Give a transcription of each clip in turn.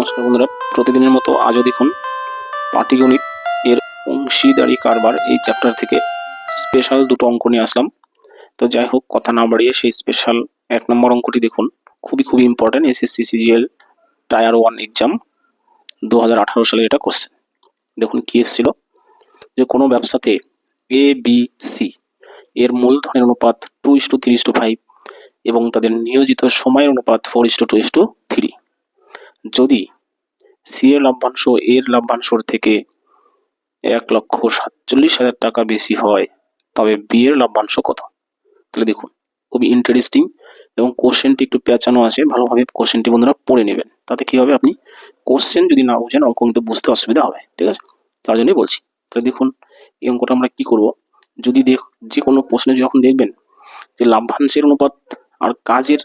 নমস্কার বন্ধুরা। প্রতিদিনের মতো আজও দেখুন পাটিগণিত এর অংশীদারি কারবার এই চ্যাপ্টার থেকে স্পেশাল দুটো অঙ্ক নিয়ে আসলাম। তো যাই হোক, কথা না বাড়িয়ে সেই স্পেশাল এক নম্বর অঙ্কটি দেখুন। খুবই খুবই important SSC CGL tier one exam দু হাজার আঠারো সালে এটা কোশ্চেন দেখুন কি এসেছিল। যে কোনো ব্যবসাতে এ বি সি এর মূলধনের অনুপাত two is to three is to five এবং তাদের নিয়োজিত সময়ের অনুপাত four is to two is to three যদি সি এর লভ্যাংশ এর লভ্যাংশর থেকে এক লক্ষ সাতচল্লিশ হাজার টাকা বেশি হয়, তবে বি এর লভ্যাংশ কত? তাহলে দেখুন, খুবই ইন্টারেস্টিং এবং কোশ্চেনটি একটু পেঁচানো আছে, ভালোভাবে কোশ্চেনটি বন্ধুরা পড়ে নেবেন। তাতে কি হবে আপনি? কোশ্চেন যদি না বুঝেন, অঙ্ক কিন্তু বুঝতে অসুবিধা হবে, ঠিক আছে? তার জন্যই বলছি, তাহলে দেখুন, এই অঙ্কটা আমরা কি করব? যদি দেখ যে কোনো প্রশ্নে যখন দেখবেন যে লাভ্যাংশের অনুপাত আর কাজের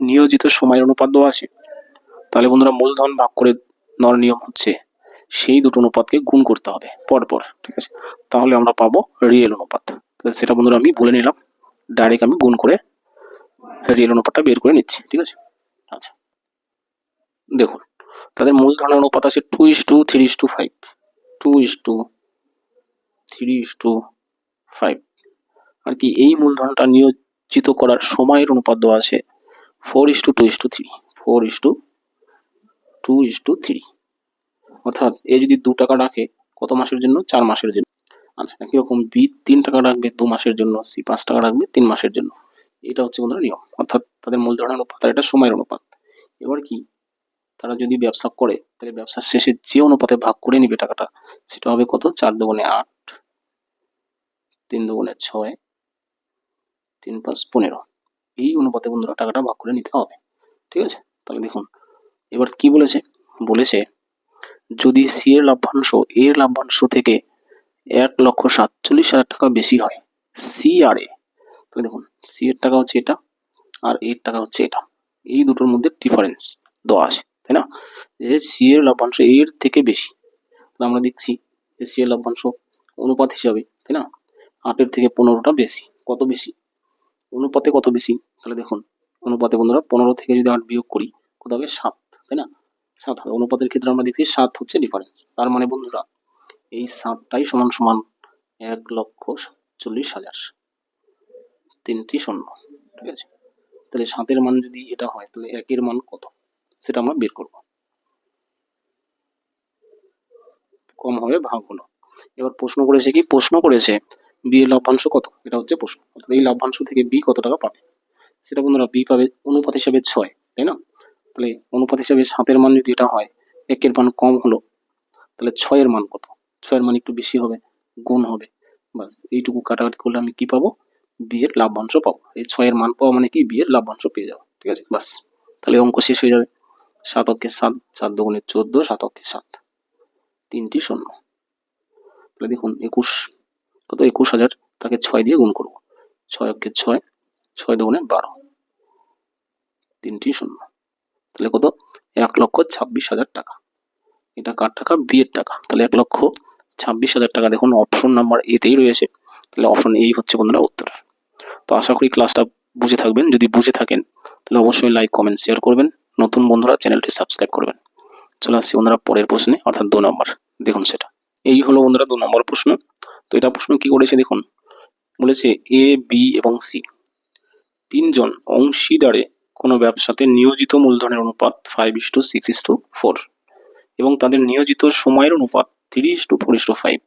নিয়োজিত সময়ের অনুপাত দেওয়া আছে তাহলে বন্ধুরা মূলধন ভাগ করে নর নিয়ম হচ্ছে সেই দুটো অনুপাতকে গুণ করতে হবে পরপর, ঠিক আছে? তাহলে আমরা পাবো রিয়েল অনুপাত। সেটা বন্ধুরা আমি বলে নিলাম ডাইরেক্ট আমি গুণ করে রিয়েল অনুপাতটা বের করে নিচ্ছি, ঠিক আছে? আচ্ছা। দেখুন, তাদের মূলধনের অনুপাত আছে two is to three is to five two is to three is to five আর কি, এই মূলধনটা নিয়োজিত করার সময়ের অনুপাত দেওয়া আছে four is to two is to three four is to two is to three অর্থাৎ এ যদি দু টাকা রাখে, কত মাসের জন্য? চার মাসের জন্য। আচ্ছা একই রকম বি তিন টাকা রাখবে দু মাসের জন্য, সি পাঁচ টাকা রাখবে তিন মাসের জন্য। এটা হচ্ছে বন্ধুরা নিয়ম। অর্থাৎ তাদের মূলধনের অনুপাত আর এটা সময়ের অনুপাত। এবার কি? তারা যদি ব্যবসা করে, তাহলে ব্যবসার শেষে যে অনুপাতে ভাগ করে নিবে টাকাটা, সেটা হবে কত? চার দুগুণে আট, তিন দুগুণে ছয়, তিন পাঁচ পনেরো। এই অনুপাতে বন্ধুরা টাকাটা ভাগ করে নিতে হবে। ঠিক আছে? তাহলে দেখুন এবার কি বলেছে? বলেছে, যদি সি এর লভ্যাংশ এর লভ্যাংশ থেকে এক লক্ষ সাতচল্লিশ হাজার টাকা বেশি হয় সি আর এ তাহলে দেখুন সি এর টাকা হচ্ছে এটা আর এর টাকা হচ্ছে এটা। এই দুটোর মধ্যে ডিফারেন্স দেওয়া আছে, তাই না? যে সি এর লভ্যাংশ এর থেকে বেশি, তাহলে আমরা দেখছি যে সি এর লভ্যাংশ অনুপাত হিসাবে, তাই না? আটের থেকে পনেরোটা বেশি, কত বেশি? অনুপাতে কত বেশি? তাহলে দেখুন, অনুপাতে বন্ধুরা, পনেরো থেকে যদি আট বিয়োগ করি, কত হবে? সাত। তাই না? সাত হবে অনুপাতের ক্ষেত্রে আমরা দেখছি সাত হচ্ছে ডিফারেন্স তার মানে বন্ধুরা, এই সাতটাই সমান সমান এক লক্ষ চল্লিশ হাজার। তিনটি শূন্য, ঠিক আছে? তাহলে সাতের মান যদি এটা হয়, তাহলে একের মান কত? সেটা আমরা বের করব। কম হবে, ভাগ হলো। এবার প্রশ্ন করেছে কি? প্রশ্ন করেছে বি এর লভ্যাংশ কত? এটা হচ্ছে প্রশ্ন। অর্থাৎ এই লভ্যাংশ থেকে বি কত টাকা পাবে? সেটা বন্ধুরা বি পাবে অনুপাত হিসাবে ছয়, তাই না? তাহলে অনুপাত হিসাবে সাতের মান যদি এটা হয়, একের মান কম হলো, তাহলে ছয়ের মান কত? ছয়ের মান একটু বেশি হবে, গুণ হবে। বাস, এইটুকু কাটাকাটি করলে আমি কি পাবো? বিয়ের লাভ্যাংশ পাবো। এই ছয়ের মান পাওয়া মানে কি? বিয়ের লাভ্যাংশ পেয়ে যাব, ঠিক আছে? বাস, তাহলে অঙ্ক শেষ হয়ে যাবে। সাত অঙ্কে সাত সাত দুগুণে চোদ্দ, সাত অঙ্কে সাত। তিনটি শূন্য। তাহলে দেখুন, একুশ, কত? একুশ হাজার, তাকে ছয় দিয়ে গুণ করব। ছয় অঙ্কে ছয় ছয় দুগুণে বারো। তিনটি শূন্য। তাহলে কত? এক লক্ষ ছাব্বিশ হাজার টাকা। এটা কার টাকা? বিয়ের টাকা। তাহলে এক লক্ষ ছাব্বিশ হাজার টাকা। দেখুন অপশন নাম্বার এতেই রয়েছে। তাহলে অপশন এই হচ্ছে বন্ধুরা উত্তর। তো আশা করি ক্লাসটা বুঝে থাকবেন। যদি বুঝে থাকেন, তাহলে অবশ্যই লাইক কমেন্ট শেয়ার করবেন। নতুন বন্ধুরা, চ্যানেলটি সাবস্ক্রাইব করবেন। চলে আসছি বন্ধুরা পরের প্রশ্নে, অর্থাৎ দু নম্বর। দেখুন সেটা। এই হলো বন্ধুরা দু নম্বর প্রশ্ন। তো এটা প্রশ্ন কি করেছে দেখুন? বলেছে এ বি এবং সি তিনজন অংশীদারে কোনো ব্যবসাতে নিয়োজিত মূলধনের অনুপাত five is to six is to four এবং তাদের নিয়োজিত সময়ের অনুপাত three is to four is to five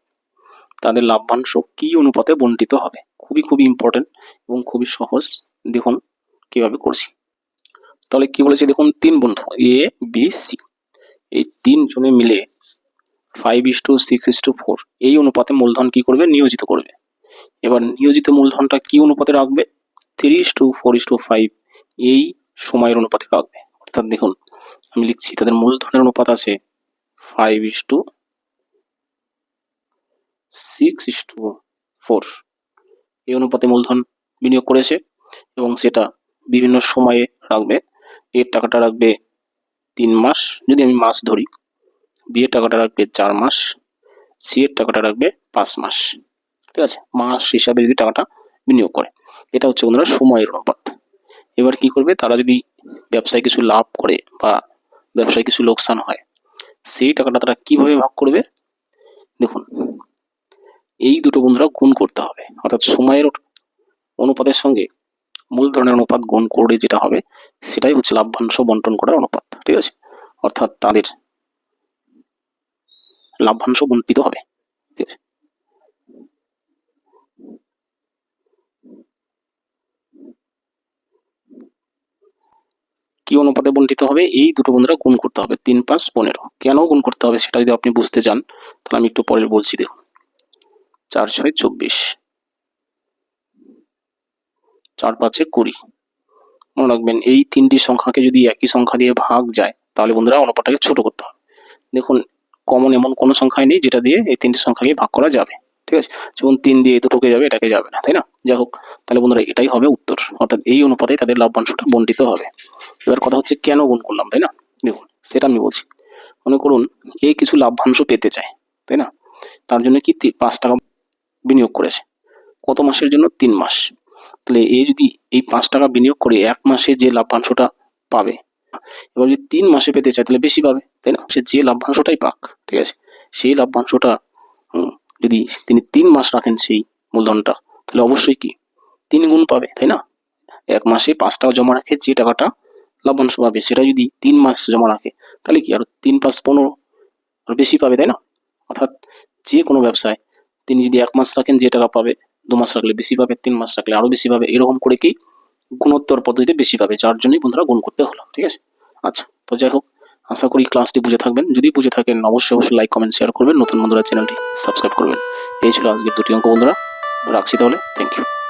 তাদের লাভ্যাংশ কি অনুপাতে বন্টিত হবে? খুবই খুবই ইম্পর্টেন্ট এবং খুবই সহজ। দেখুন কীভাবে করছি। তাহলে কি বলেছে দেখুন? তিন বন্ধু এ বি সি এই তিনজনে মিলে five is to six is to four এই অনুপাতে মূলধন কি করবে? নিয়োজিত করবে। এবার নিয়োজিত মূলধনটা কি অনুপাতে রাখবে? Three is to four is to five এই সময়ের অনুপাতে রাখবে অর্থাৎ দেখুন, আমি লিখছি, তাদের মূলধনের অনুপাত আছে five is to six is to four এই অনুপাতে মূলধন বিনিয়োগ করেছে এবং সেটা বিভিন্ন সময়ে রাখবে। এর টাকাটা রাখবে তিন মাস, যদি আমি মাস ধরি, বিয়ের টাকাটা রাখবে চার মাস সি এর টাকাটা রাখবে পাঁচ মাস। ঠিক আছে? মাস হিসাবে যদি টাকাটা বিনিয়োগ করে। এটা হচ্ছে বন্ধুরা সময়ের অনুপাত। এবার কি করবে? তারা যদি ব্যবসায় কিছু লাভ করে বা ব্যবসায় কিছু লোকসান হয়, সেই টাকাটা তারা কীভাবে ভাগ করবে? দেখুন, এই দুটো বন্ধুরা গুণ করতে হবে। অর্থাৎ সময়ের অনুপাতের সঙ্গে মূলধনের অনুপাত গুণ করে যেটা হবে, সেটাই হচ্ছে লাভ্যাংশ বন্টন করার অনুপাত, ঠিক আছে? অর্থাৎ তাদের লাভ্যাংশ বন্টিত হবে, ঠিক আছে? কি অনুপাতে বন্টিত হবে? এই দুটো বন্ধুরা গুণ করতে হবে, তিন, পাঁচ, পনেরো। কেন গুণ করতে হবে সেটা যদি আপনি বুঝতে চান, তাহলে আমি একটু পরে বলছি দেখুন। চার, ছয়, চব্বিশ। চার, পাঁচে কুড়ি। মনে রাখবেন, এই তিনটি সংখ্যাকে যদি একই সংখ্যা দিয়ে ভাগ যায়, তাহলে বন্ধুরা অনুপাতটাকে ছোট করতে হবে। দেখুন কমন এমন কোনো সংখ্যাই নেই যেটা দিয়ে এই তিনটি সংখ্যাকে ভাগ করা যাবে। ঠিক আছে? যেমন তিন দিয়ে এই দুটোকে যাবে, এটাকে যাবে না, তাই না? যাই হোক, তাহলে বন্ধুরা এটাই হবে উত্তর। অর্থাৎ এই অনুপাতে তাদের লাভ্যাংশটা বন্টিত হবে। এবার কথা হচ্ছে কেন গুণ করলাম, তাই না? দেখুন, সেটা আমি বলছি। মনে করুন এই কিছু লাভ্যাংশ পেতে চায়, তাই না? তার জন্য কি তি- পাঁচ টাকা বিনিয়োগ করেছে? কত মাসের জন্য? তিন মাস। তাহলে এই যদি এই পাঁচ টাকা বিনিয়োগ করে এক মাসে যে লাভ্যাংশটা পাবে, এবার যদি তিন মাসে পেতে চায়, তাহলে বেশি পাবে, তাই না? সে যে লাভ্যাংশটাই পাক, ঠিক আছে? সেই লাভ্যাংশটা যদি তিনি তিন মাস রাখেন সেই মূলধনটা, তাহলে অবশ্যই কি? তিন গুণ পাবে, তাই না? এক মাসে পাঁচ টাকা জমা রাখে, যে টাকাটা লাভ্যাংশ পাবে, সেটা যদি তিন মাস জমা রাখে, তাহলে কি আর তিন পাঁচ পনেরো আর বেশি পাবে, তাই না? অর্থাৎ যে কোনো ব্যবসায় তিনি যদি এক মাস রাখেন, যে টাকা পাবে, দু মাস রাখলে বেশি পাবে, তিন মাস রাখলে আরও বেশি পাবে, এরকম করে কি গুণোত্তর পদ্ধতিতে বেশি পাবে, যার জন্যই বন্ধুরা গুণ করতে হলো, ঠিক আছে? আচ্ছা তো যাই হোক আশা করি ক্লাসটি বুঝে থাকবেন। যদি বুঝে থাকেন, অবশ্যই অবশ্যই লাইক কমেন্ট শেয়ার করবেন। নতুন বন্ধুরা চ্যানেলটি সাবস্ক্রাইব করবেন। এই ছিল আজকের দুটি অঙ্ক বন্ধুরা। রাখছি তাহলে। Thank you